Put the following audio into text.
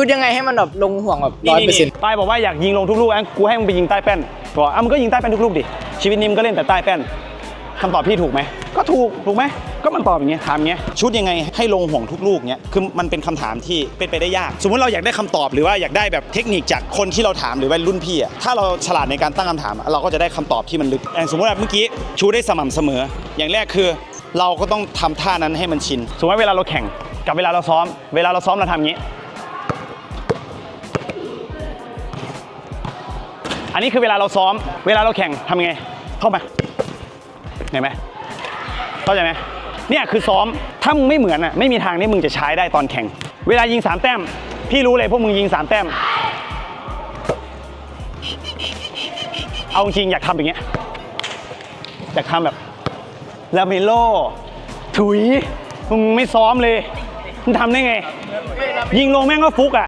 ชุดยังไงให้มันแบบลงห่วงแบบร้อยเปอร์เซ็นต์ป้ายบอกว่าอยากยิงลงทุกลูกอะกูให้มึงไปยิงใต้แป้นบอกอะมึงก็ยิงใต้แป้นทุกลูกดิชีวิตนี้มึงก็เล่นแต่ใต้แป้นคำตอบพี่ถูกไหมก็ถูกถูกไหมก็มันตอบอย่างเงี้ยถามอย่างเงี้ยชุดยังไงให้ลงห่วงทุกลูกเงี้ยคือมันเป็นคำถามที่เป็นไปได้ยาก สมมติเราอยากได้คำตอบหรือว่าอยากได้แบบเทคนิคจากคนที่เราถามหรือว่ารุ่นพี่อะถ้าเราฉลาดในการตั้งคำถามอะเราก็จะได้คำตอบที่มันลึกอย่างสมมติว่าเมื่อกี้ชูได้สม่ำเสมอ อย่างแรกคือ เราก็ต้องทำท่านั้นให้มันชินสมมติว่าเวลาเราแข่งกับเวลาเราซ้อม เวลาเราซ้อมเราทำอย่างงี้ อันนี้คือเวลาเราซ้อม เวลาเราแข่งทำไง เข้ามาเห็นไหมเข้าใจไหมเนี่ยคือซ้อม ถ้ามึงไม่เหมือนอะไม่มีทางที่มึงจะใช้ได้ตอนแข่ง เวลายิงสามแต้ม พี่รู้เลยพวกมึงยิงสามแต้ม เอาจริงอยากทำอย่างเงี้ย อยากทำแบบลาเมโล ถุย มึงไม่ซ้อมเลย มึงทำได้ไง ยิงลงแม่งก็ฟุกอะ